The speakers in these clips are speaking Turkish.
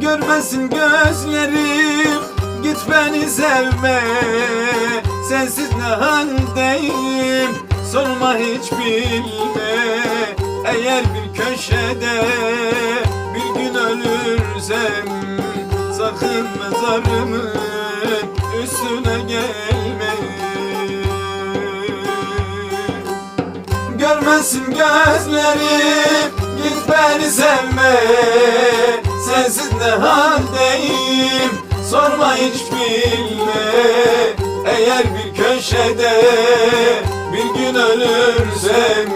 Görmesin gözlerim Git beni sevme. Sensiz ne haldeyim Sorma hiç bilme. Eğer bir köşede Bir gün ölürsem Sakın mezarımın Üstüne gelme. Görmesin gözlerim Git beni sevme haldeyim Sorma hiç bilme. Eğer bir köşede Bir gün ölürsem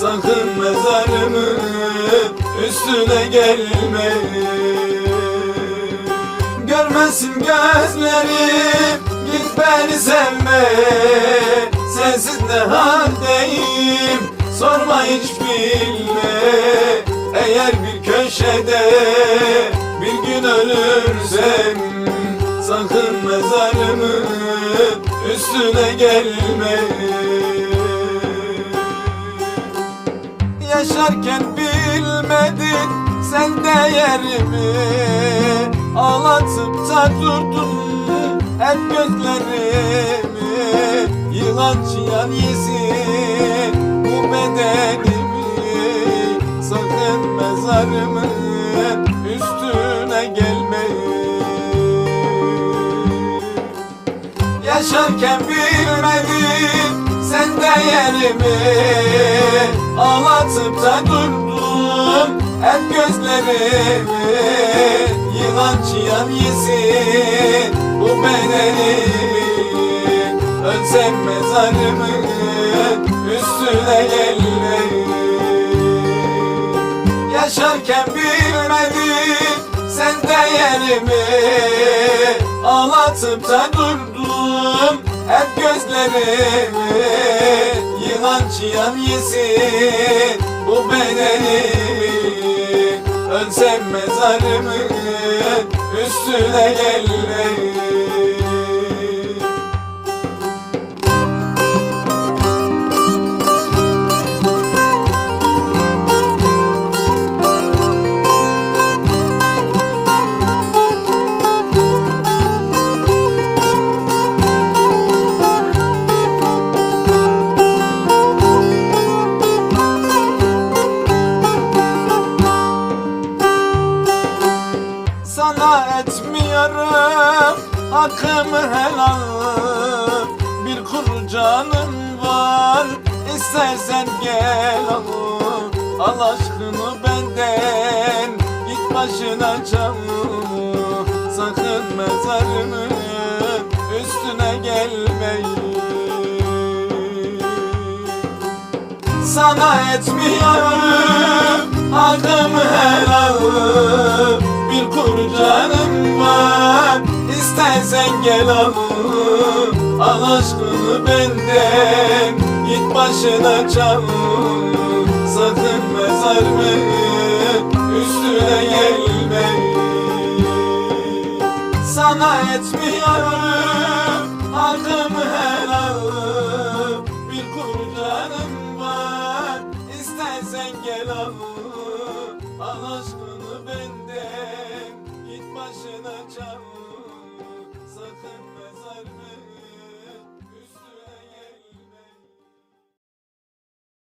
Sakın mezarımın Üstüne gelme. Görmesin gözlerim Git beni sevme. Sensiz ne haldeyim? Sorma hiç bilme. Eğer bir köşede Bir gün ölürsem Sakın mezarımın Üstüne gelme. Yaşarken bilmedin sen değerimi Ağlatıp da durdun hep gözlerimi. Yılan çıyan yesi bu bedenimi Sakın mezarımın üstüne gelme Yaşarken bilmedin sen değerimi Ağlatıp da durdun hep gözlerimi. Yılan çıyan yesin bu bedenimi Ölsem mezarımın üstüne gelme Yaşarken bilmedin sen değerimi Ağlatıp da durdum. Hep gözlerimi Yılan çıyan yesin. Bu bedenimi Ölsem mezarımın üstüne gelme hakkımı helal Bir kuru canım var. İstersen gel al Al aşkını benden. Git başına çal Sakın mezarımın üstüne gelmeyin. Sana etmiyorum İstersen gel al Al aşkını benden. Git başına çal Sakın mezarımın Üstüne gelme. Sana etmiyorum Hakkımı helal Bir kuru canım var İstersen gel al Al aşkını benden Git başına çal Sakın mezarımı